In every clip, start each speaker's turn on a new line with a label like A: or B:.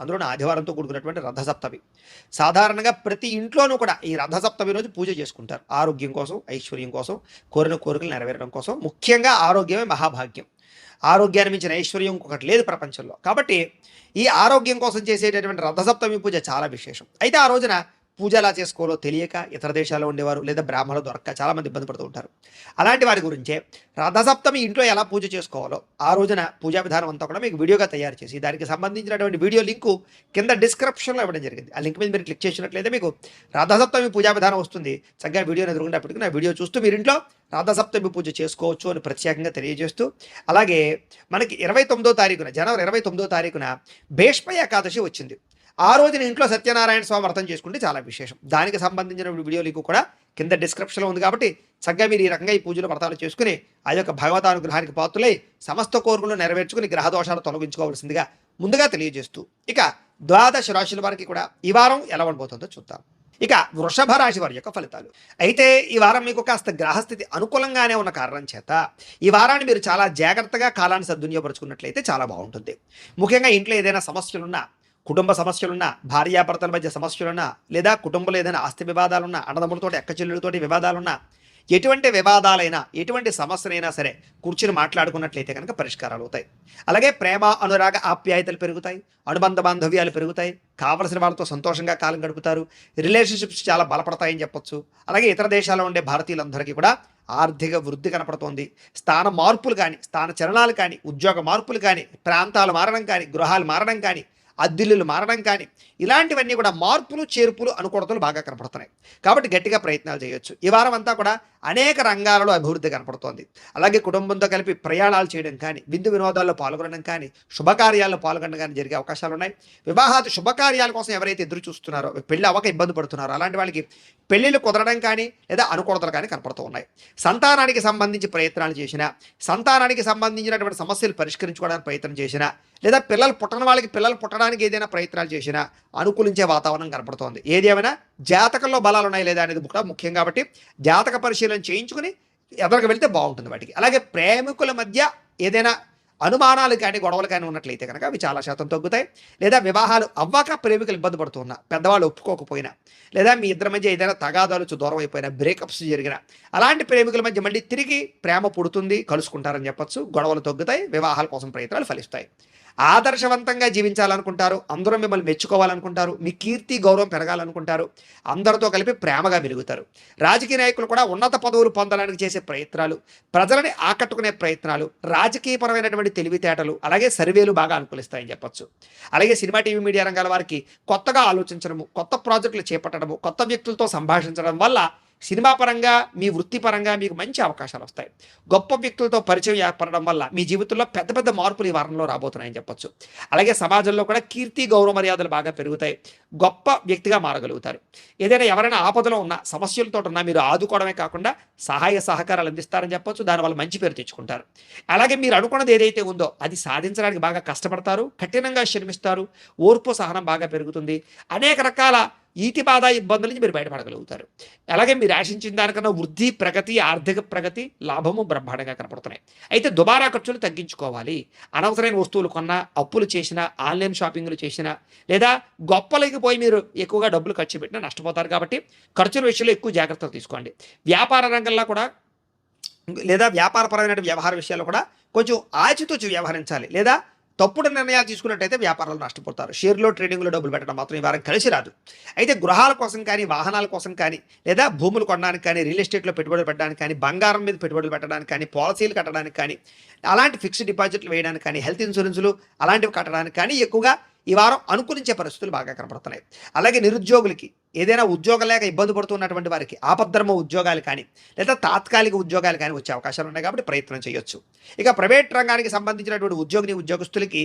A: అందులో ఆదివారంతో కూడుకున్నటువంటి రథసప్తమి. సాధారణంగా ప్రతి ఇంట్లోనూ కూడా ఈ రథసప్తమి రోజు పూజ చేసుకుంటారు. ఆరోగ్యం కోసం ఐశ్వర్యం కోసం కోరిన కోరికలు నెరవేరడం కోసం ముఖ్యంగా ఆరోగ్యమే మహాభాగ్యం. ఆరోగ్యాన్ని మించిన ఐశ్వర్యం ఒకటి లేదు ప్రపంచంలో. కాబట్టి ఈ ఆరోగ్యం కోసం చేసేటటువంటి రథసప్తమి పూజ చాలా విశేషం. అయితే ఆ రోజున పూజ ఎలా చేసుకోవాలో తెలియక ఇతర దేశాల్లో ఉండేవారు లేదా బ్రాహ్మణులు దొరక్క చాలామంది ఇబ్బంది పడుతూ ఉంటారు. అలాంటి వారి గురించే రథసప్తమి ఇంట్లో ఎలా పూజ చేసుకోవాలో ఆ రోజున పూజా విధానం అంతా కూడా మీకు వీడియోగా తయారు చేసి దానికి సంబంధించినటువంటి వీడియో లింకు కింద డిస్క్రిప్షన్లో ఇవ్వడం జరిగింది. ఆ లింక్ మీద మీరు క్లిక్ చేసినట్లయితే మీకు రథసప్తమి పూజా విధానం వస్తుంది. చక్కగా వీడియోని ఎదురుకున్నప్పటికీ నా వీడియో చూస్తూ మీరు ఇంట్లో రథసప్తమి పూజ చేసుకోవచ్చు అని ప్రత్యేకంగా తెలియజేస్తూ అలాగే మనకి ఇరవై తొమ్మిదో తారీఖున జనవరి ఇరవై తొమ్మిదో తారీఖున భీష్మ ఏకాదశి వచ్చింది. ఆ రోజున ఇంట్లో సత్యనారాయణ స్వామి వ్రతం చేసుకుంటే చాలా విశేషం. దానికి సంబంధించిన వీడియో లింక్ కూడా కింద డిస్క్రిప్షన్లో ఉంది కాబట్టి చక్కగా మీరు ఈ రకంగా ఈ పూజలు వ్రతాలు చేసుకుని ఆ యొక్క భగవతానుగ్రహానికి పాత్రులై సమస్త కోరికలు నెరవేర్చుకుని గ్రహదోషాలు తొలగించుకోవాల్సిందిగా ముందుగా తెలియజేస్తూ ఇక ద్వాదశ రాశుల వారికి కూడా ఈ వారం ఎలా ఉండబోతుందో చూద్దాం. ఇక వృషభ రాశి వారి యొక్క ఫలితాలు. అయితే ఈ వారం మీకు కాస్త గ్రహస్థితి అనుకూలంగానే ఉన్న కారణం చేత ఈ వారాన్ని మీరు చాలా జాగ్రత్తగా కాలాన్ని సద్వినియోగపరుచుకున్నట్లయితే చాలా బాగుంటుంది. ముఖ్యంగా ఇంట్లో ఏదైనా సమస్యలున్నా కుటుంబ సమస్యలున్నా భార్యాభర్తల మధ్య సమస్యలున్నా లేదా కుటుంబంలో ఏదైనా ఆస్తి వివాదాలున్నా అన్నదమ్ములతోటి అక్క చెల్లెలతోటి వివాదాలున్నా ఎటువంటి వివాదాలైనా ఎటువంటి సమస్యలైనా సరే కూర్చుని మాట్లాడుకున్నట్లయితే కనుక పరిష్కారాలు అవుతాయి. అలాగే ప్రేమ అనురాగ ఆప్యాయతలు పెరుగుతాయి అనుబంధ బాంధవ్యాలు పెరుగుతాయి కావలసిన వాళ్ళతో సంతోషంగా కాలం గడుపుతారు రిలేషన్షిప్స్ చాలా బలపడతాయని చెప్పొచ్చు. అలాగే ఇతర దేశాల్లో ఉండే భారతీయులందరికీ కూడా ఆర్థిక వృద్ధి కనపడుతోంది. స్థాన మార్పులు కానీ స్థాన చరణాలు కానీ ఉద్యోగ మార్పులు కానీ ప్రాంతాలు మారడం కానీ గృహాలు మారడం కానీ అద్దిల్లులు మారడం కానీ ఇలాంటివన్నీ కూడా మార్పులు చేర్పులు అనుకూడతలు బాగా కనపడుతున్నాయి. కాబట్టి గట్టిగా ప్రయత్నాలు చేయొచ్చు. ఈ వారం అంతా కూడా అనేక రంగాలలో అభివృద్ధి కనపడుతోంది. అలాగే కుటుంబంతో కలిపి ప్రయాణాలు చేయడం కానీ విందు వినోదాల్లో పాల్గొనడం కానీ శుభకార్యాల్లో పాల్గొనడం కానీ జరిగే అవకాశాలు ఉన్నాయి. వివాహాది శుభకార్యాల కోసం ఎవరైతే ఎదురు చూస్తున్నారో పెళ్ళి అవ్వక ఇబ్బంది పడుతున్నారో అలాంటి వాళ్ళకి పెళ్ళిళ్ళు కుదరడం కానీ లేదా అనుకూడతలు కానీ కనపడుతూ ఉన్నాయి. సంతానానికి సంబంధించి ప్రయత్నాలు చేసినా సంతానానికి సంబంధించినటువంటి సమస్యలు పరిష్కరించుకోవడానికి ప్రయత్నం చేసినా లేదా పిల్లలు పుట్టని వాళ్ళకి పిల్లలు పుట్టడానికి ఏదైనా ప్రయత్నాలు చేసినా అనుకూలించే వాతావరణం కనపడుతోంది. ఏదేమైనా జాతకంలో బలాలు ఉన్నాయి లేదా అనేది కూడా ముఖ్యం కాబట్టి జాతక పరిశీలన చేయించుకుని ఎదరికి వెళ్తే బాగుంటుంది వాటికి. అలాగే ప్రేమికుల మధ్య ఏదైనా అనుమానాలు కానీ గొడవలు కానీ ఉన్నట్లయితే కనుక అవి చాలా శాతం తగ్గుతాయి. లేదా వివాహాలు అవ్వక ప్రేమికులు ఇబ్బంది పడుతున్నా పెద్దవాళ్ళు ఒప్పుకోకపోయినా లేదా మీ ఇద్దరి మధ్య ఏదైనా తగాదాలు దూరం అయిపోయినా బ్రేకప్స్ జరిగిన అలాంటి ప్రేమికుల మధ్య మళ్ళీ తిరిగి ప్రేమ పుడుతుంది కలుసుకుంటారని చెప్పొచ్చు. గొడవలు తగ్గుతాయి వివాహాల కోసం ప్రయత్నాలు ఫలిస్తాయి. ఆదర్శవంతంగా జీవించాలనుకుంటారు అందరూ మిమ్మల్ని మెచ్చుకోవాలనుకుంటారు మీ కీర్తి గౌరవం పెరగాలనుకుంటారు అందరితో కలిపి ప్రేమగా వెలుగుతారు రాజకీయ నాయకులు కూడా ఉన్నత పదవులు పొందడానికి చేసే ప్రయత్నాలు ప్రజలని ఆకట్టుకునే ప్రయత్నాలు రాజకీయపరమైనటువంటి తెలివితేటలు అలాగే సర్వేలు బాగా అనుకూలిస్తాయని చెప్పొచ్చు. అలాగే సినిమా టీవీ మీడియా రంగాల వారికి కొత్తగా ఆలోచించడము కొత్త ప్రాజెక్టులు చేపట్టడము కొత్త వ్యక్తులతో సంభాషించడం వల్ల సినిమా పరంగా మీ వృత్తిపరంగా మీకు మంచి అవకాశాలు వస్తాయి. గొప్ప వ్యక్తులతో పరిచయం ఏర్పడడం వల్ల మీ జీవితంలో పెద్ద పెద్ద మార్పులు ఈ వారంలో రాబోతున్నాయని చెప్పొచ్చు. అలాగే సమాజంలో కూడా కీర్తి గౌరవ మర్యాదలు బాగా పెరుగుతాయి. గొప్ప వ్యక్తిగా మారగలుగుతారు. ఏదైనా ఎవరైనా ఆపదలో ఉన్న సమస్యలతో ఉన్నా మీరు ఆదుకోవడమే కాకుండా సహాయ సహకారాలు అందిస్తారని చెప్పొచ్చు. దానివల్ల మంచి పేరు తెచ్చుకుంటారు. అలాగే మీరు అనుకున్నది ఏదైతే ఉందో అది సాధించడానికి బాగా కష్టపడతారు. కఠినంగా శ్రమిస్తారు. ఓర్పు సహనం బాగా పెరుగుతుంది. అనేక రకాల ఈతి బాధ ఇబ్బందుల నుంచి మీరు బయటపడగలుగుతారు. అలాగే మీరు ఆశించిన దానికన్నా వృద్ధి ప్రగతి ఆర్థిక ప్రగతి లాభము బ్రహ్మాండంగా కనపడుతున్నాయి. అయితే దుబారా ఖర్చులు తగ్గించుకోవాలి. అనవసరమైన వస్తువులు కొన్నా అప్పులు చేసినా ఆన్లైన్ షాపింగ్లు చేసినా లేదా గొప్పలకి పోయి మీరు ఎక్కువగా డబ్బులు ఖర్చు పెట్టినా నష్టపోతారు కాబట్టి ఖర్చుల విషయంలో ఎక్కువ జాగ్రత్తలు తీసుకోండి. వ్యాపార రంగంలో కూడా లేదా వ్యాపారపరమైన వ్యవహార విషయాల్లో కూడా కొంచెం ఆచితూచి వ్యవహరించాలి. లేదా తప్పుడు నిర్ణయాలు తీసుకున్నట్టయితే వ్యాపారాలు నష్టపోతారు. షేర్లో ట్రేడింగ్లో డబ్బులు పెట్టడం మాత్రం ఈ వారం కలిసి రాదు. అయితే గృహాల కోసం కానీ వాహనాల కోసం కానీ లేదా భూములు కొనడానికి కానీ రియల్ ఎస్టేట్లో పెట్టుబడులు పెట్టడానికి కానీ బంగారం మీద పెట్టుబడులు పెట్టడానికి కానీ పాలసీలు కట్టడానికి కానీ అలాంటి ఫిక్స్డ్ డిపాజిట్లు వేయడానికి కానీ హెల్త్ ఇన్సూరెన్సులు అలాంటివి కట్టడానికి కానీ ఎక్కువగా ఈ వారం అనుకూలించే పరిస్థితులు బాగా కనపడుతున్నాయి. అలాగే నిరుద్యోగులకి ఏదైనా ఉద్యోగం లేక ఇబ్బంది పడుతున్నటువంటి వారికి ఆపద్ధర్మ ఉద్యోగాలు కానీ లేదా తాత్కాలిక ఉద్యోగాలు కానీ వచ్చే అవకాశాలు ఉన్నాయి కాబట్టి ప్రయత్నం చేయొచ్చు. ఇక ప్రైవేట్ రంగానికి సంబంధించినటువంటి ఉద్యోగిని ఉద్యోగస్తులకి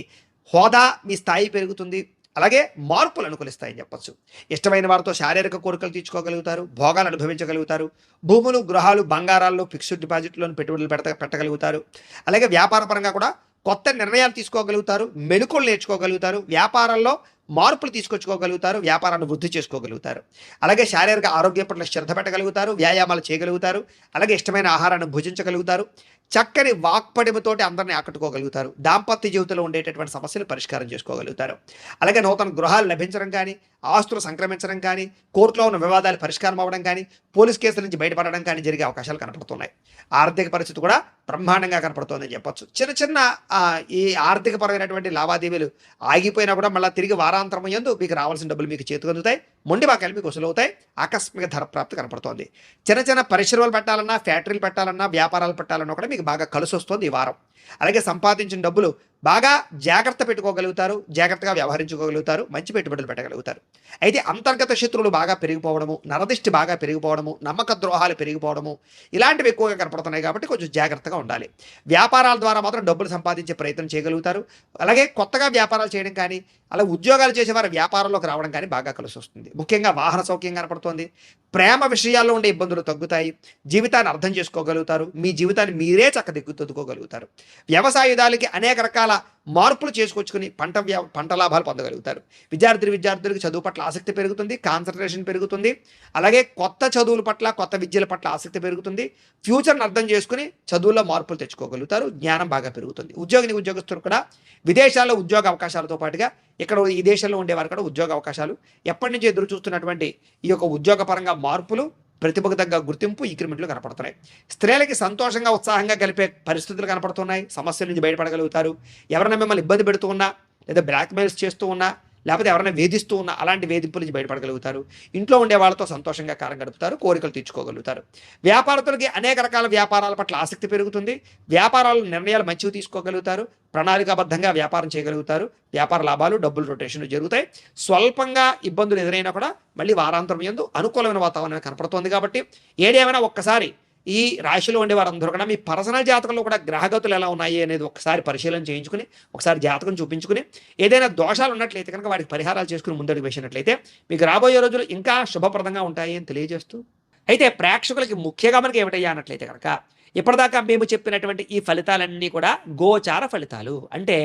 A: హోదా మీ స్థాయి పెరుగుతుంది. అలాగే మార్పులు అనుకూలిస్తాయని చెప్పచ్చు. ఇష్టమైన వారితో శారీరక కోరికలు తీర్చుకోగలుగుతారు భోగాలు అనుభవించగలుగుతారు భూములు గృహాలు బంగారాల్లో ఫిక్స్డ్ డిపాజిట్లను పెట్టుబడులు పెడత పెట్టగలుగుతారు. అలాగే వ్యాపారపరంగా కూడా కొత్త నిర్ణయాలు తీసుకోగలుగుతారు మెలకువలు నేర్చుకోగలుగుతారు వ్యాపారంలో మార్పులు తీసుకొచ్చుకోగలుగుతారు వ్యాపారాన్ని వృద్ధి చేసుకోగలుగుతారు. అలాగే శారీరక ఆరోగ్య పట్ల శ్రద్ధ పెట్టగలుగుతారు వ్యాయామాలు చేయగలుగుతారు అలాగే ఇష్టమైన ఆహారాన్ని భుజించగలుగుతారు. చక్కని వాక్పడిమతోటి అందరిని ఆకట్టుకోగలుగుతారు. దాంపత్య జీవితంలో ఉండేటటువంటి సమస్యలు పరిష్కారం చేసుకోగలుగుతారు. అలాగే నూతన గృహాలు లభించడం కానీ ఆస్తులు సంక్రమించడం కానీ కోర్టులో ఉన్న వివాదాలు పరిష్కారం అవ్వడం కానీ పోలీస్ కేసుల నుంచి బయటపడడం కానీ జరిగే అవకాశాలు కనపడుతున్నాయి. ఆర్థిక పరిస్థితి కూడా బ్రహ్మాండంగా కనపడుతుందని చెప్పొచ్చు. చిన్న చిన్న ఈ ఆర్థిక పరమైనటువంటి లావాదేవీలు ఆగిపోయినా కూడా మళ్ళీ తిరిగి వారాంతరం ఎందు మీకు రావాల్సిన డబ్బులు మీకు చేతికి అందుతాయి. మొండి బాకాయలు మీకు వసూలు అవుతాయి. ఆకస్మిక ధర ప్రాప్తి కనపడుతోంది. చిన్న చిన్న పరిశ్రమలు పెట్టాలన్నా ఫ్యాక్టరీలు పెట్టాలన్నా వ్యాపారాలు పెట్టాలన్నా కూడా మీకు బాగా కలిసి వస్తుంది ఈ వారం. అలాగే సంపాదించిన డబ్బులు బాగా జాగ్రత్త పెట్టుకోగలుగుతారు జాగ్రత్తగా వ్యవహరించుకోగలుగుతారు మంచి పెట్టుబడులు పెట్టగలుగుతారు. అయితే అంతర్గత శత్రువులు బాగా పెరిగిపోవడము నరదిష్టి బాగా పెరిగిపోవడము నమ్మక ద్రోహాలు పెరిగిపోవడము ఇలాంటివి ఎక్కువగా కనపడుతున్నాయి కాబట్టి కొంచెం జాగ్రత్తగా ఉండాలి. వ్యాపారాల ద్వారా మాత్రం డబ్బులు సంపాదించే ప్రయత్నం చేయగలుగుతారు. అలాగే కొత్తగా వ్యాపారాలు చేయడం కానీ అలా ఉద్యోగాలు చేసేవారు వ్యాపారంలోకి రావడం కానీ బాగా కలిసి వస్తుంది. ముఖ్యంగా వాహన సౌఖ్యం కనపడుతోంది. ప్రేమ విషయాల్లో ఉండే ఇబ్బందులు తగ్గుతాయి. జీవితాన్ని అర్థం చేసుకోగలుగుతారు. మీ జీవితాన్ని మీరే చక్కదిద్దుకోగలుగుతారు. వ్యవసాయుధాలకి అనేక రకాల మార్పులు చేసుకొచ్చుకుని పంట పంట లాభాలు పొందగలుగుతారు. విద్యార్థులు విద్యార్థులకు చదువు పట్ల ఆసక్తి పెరుగుతుంది కాన్సన్ట్రేషన్ పెరుగుతుంది అలాగే కొత్త చదువుల పట్ల కొత్త విద్యల పట్ల ఆసక్తి పెరుగుతుంది ఫ్యూచర్ని అర్థం చేసుకుని చదువుల్లో మార్పులు తెచ్చుకోగలుగుతారు జ్ఞానం బాగా పెరుగుతుంది. ఉద్యోగిని ఉద్యోగస్తులు కూడా విదేశాల్లో ఉద్యోగ అవకాశాలతో పాటుగా ఇక్కడ ఈ దేశంలో ఉండేవారు కూడా ఉద్యోగ అవకాశాలు. ఎప్పటి నుంచి ఎదురు చూస్తున్నటువంటి ఈ యొక్క ఉద్యోగపరంగా మార్పులు ప్రతిభకు తగ్గ గుర్తింపు ఇంక్రిమెంట్లు కనపడుతున్నాయి. స్త్రీలకి సంతోషంగా ఉత్సాహంగా కలిపే పరిస్థితులు కనపడుతున్నాయి. సమస్యల నుంచి బయటపడగలుగుతారు. ఎవరైనా మిమ్మల్ని ఇబ్బంది పెడుతూ ఉన్నా లేదా బ్లాక్మెయిల్స్ చేస్తూ ఉన్నా లేకపోతే ఎవరైనా వేధిస్తూ ఉన్న అలాంటి వేధింపుల నుంచి బయటపడగలుగుతారు. ఇంట్లో ఉండే వాళ్ళతో సంతోషంగా కాలం గడుపుతారు కోరికలు తీర్చుకోగలుగుతారు. వ్యాపారస్తులకి అనేక రకాల వ్యాపారాల పట్ల ఆసక్తి పెరుగుతుంది. వ్యాపారాలు నిర్ణయాలు మంచివి తీసుకోగలుగుతారు. ప్రణాళికాబద్ధంగా వ్యాపారం చేయగలుగుతారు. వ్యాపార లాభాలు డబ్బులు రొటేషన్లు జరుగుతాయి. స్వల్పంగా ఇబ్బందులు ఎదురైనా కూడా మళ్ళీ వారాంతరం ఎందు అనుకూలమైన వాతావరణం కనపడుతోంది కాబట్టి ఏదేమైనా ఒక్కసారి ఈ రాశిలో ఉండే వారందరూ కూడా మీ పర్సనల్ జాతకంలో కూడా గ్రహగతులు ఎలా ఉన్నాయి అనేది ఒకసారి పరిశీలన చేయించుకుని ఒకసారి జాతకం చూపించుకుని ఏదైనా దోషాలు ఉన్నట్లయితే కనుక వాటికి పరిహారాలు చేసుకుని ముందడుగు వేసినట్లయితే మీకు రాబోయే రోజులు ఇంకా శుభప్రదంగా ఉంటాయి అని తెలియజేస్తూ అయితే ప్రేక్షకులకి ముఖ్యంగా మనకి ఏమిటయ్యా అన్నట్లయితే కనుక ఇప్పటిదాకా మేము చెప్పినటువంటి ఈ ఫలితాలన్నీ కూడా గోచార ఫలితాలు. అంటే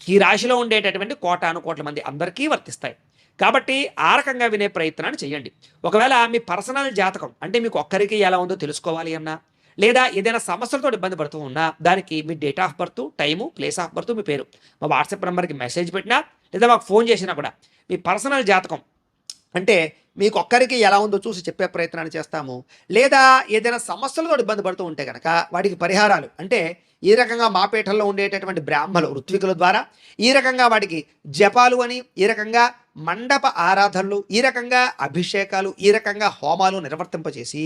A: ఈ రాశిలో ఉండేటటువంటి కోటాను కోట్ల మంది అందరికీ వర్తిస్తాయి. కాబట్టి ఆ రకంగా వినే ప్రయత్నాన్ని చేయండి. ఒకవేళ మీ పర్సనల్ జాతకం అంటే మీకు ఒక్కరికి ఎలా ఉందో తెలుసుకోవాలి అన్నా లేదా ఏదైనా సమస్యలతో ఇబ్బంది పడుతూ ఉన్నా దానికి మీ date of birth time place of birth మీ పేరు. మా వాట్సాప్ నెంబర్కి మెసేజ్ పెట్టినా లేదా మాకు ఫోన్ చేసినా కూడా మీ పర్సనల్ జాతకం అంటే మీకు ఒక్కరికి ఎలా ఉందో చూసి చెప్పే ప్రయత్నాన్ని చేస్తాము. లేదా ఏదైనా సమస్యలతో ఇబ్బంది పడుతూ ఉంటే కనుక వాటికి పరిహారాలు అంటే ఈ రకంగా మా పీఠంలో ఉండేటటువంటి బ్రాహ్మలు ఋత్వికుల ద్వారా ఈ రకంగా వాటికి జపాలు అని ఈ రకంగా మండప ఆరాధనలు ఈ రకంగా అభిషేకాలు ఈ రకంగా హోమాలు నిర్వర్తింపజేసి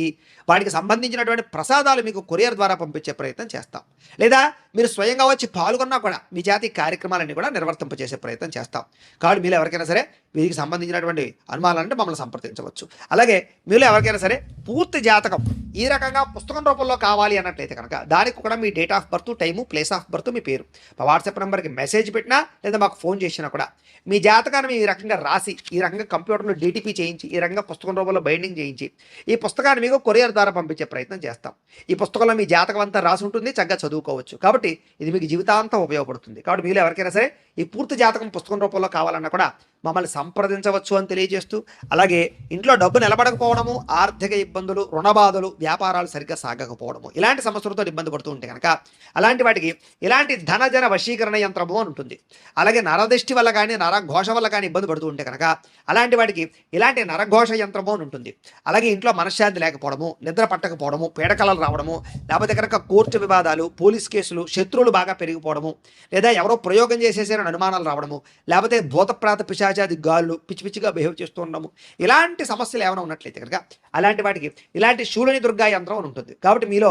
A: వాటికి సంబంధించినటువంటి ప్రసాదాలు మీకు కొరియర్ ద్వారా పంపించే ప్రయత్నం చేస్తాం. లేదా మీరు స్వయంగా వచ్చి పాల్గొన్నా కూడా మీ జాతి కార్యక్రమాలన్నీ కూడా నిర్వర్తింపజేసే ప్రయత్నం చేస్తాం. కాబట్టి మీరు ఎవరికైనా సరే వీరికి సంబంధించినటువంటి అనుమానాలంటే మమ్మల్ని సంప్రదించవచ్చు. అలాగే మీరు ఎవరికైనా సరే పూర్తి జాతకం ఈ రకంగా పుస్తకం రూపంలో కావాలి అన్నట్లయితే కనుక దానికి కూడా మీ date of birth time place of birth మీ పేరు. మా వాట్సాప్ నెంబర్కి మెసేజ్ పెట్టినా లేదా మాకు ఫోన్ చేసినా కూడా మీ జాతకాన్ని ఈ రకంగా రాసి ఈ రంగం కంప్యూటర్లో డీటీపీ చేయించి ఈ రంగం పుస్తకం రూపంలో బైండింగ్ చేయించి ఈ పుస్తకాన్ని మీకు కొరియర్ ద్వారా పంపించే ప్రయత్నం చేస్తాం. ఈ పుస్తకంలో మీ జాతకం అంతా రాసి ఉంటుంది చక్కగా చదువుకోవచ్చు. కాబట్టి ఇది మీకు జీవితాంతం ఉపయోగపడుతుంది. కాబట్టి మీరు ఎవరికైనా సరే ఈ పూర్తి జాతకం పుస్తకం రూపంలో కావాలన్నా కూడా మమ్మల్ని సంప్రదించవచ్చు అని తెలియజేస్తూ అలాగే ఇంట్లో డబ్బు నిలబడకపోవడము ఆర్థిక ఇబ్బందులు రుణబాధలు వ్యాపారాలు సరిగ్గా సాగకపోవడము ఇలాంటి సమస్యలతో ఇబ్బంది పడుతూ ఉంటే కనుక అలాంటి వాటికి ఇలాంటి ధనజన వశీకరణ యంత్రము అని ఉంటుంది. అలాగే నరదృష్టి వల్ల కానీ నరఘోష వల్ల కానీ ఇబ్బంది పడుతూ ఉంటే కనుక అలాంటి వాడికి ఇలాంటి నరఘోష యంత్రము అని ఉంటుంది. అలాగే ఇంట్లో మనశ్శాంతి లేకపోవడము నిద్ర పట్టకపోవడము పీడకలలు రావడము లేకపోతే కనుక కోర్టు వివాదాలు పోలీస్ కేసులు శత్రువులు బాగా పెరిగిపోవడము లేదా ఎవరో ప్రయోగం చేసేసారని అనుమానాలు రావడము లేకపోతే భూతప్రాత పిశాచాది గాళ్ళు పిచ్చి పిచ్చిగా బిహేవ్ చేస్తూ ఉండము ఇలాంటి సమస్యలు ఏమైనా ఉన్నట్లయితే కనుక అలాంటి వాటికి ఇలాంటి శూలని దుర్గా యంత్రం అని ఉంటుంది. కాబట్టి మీలో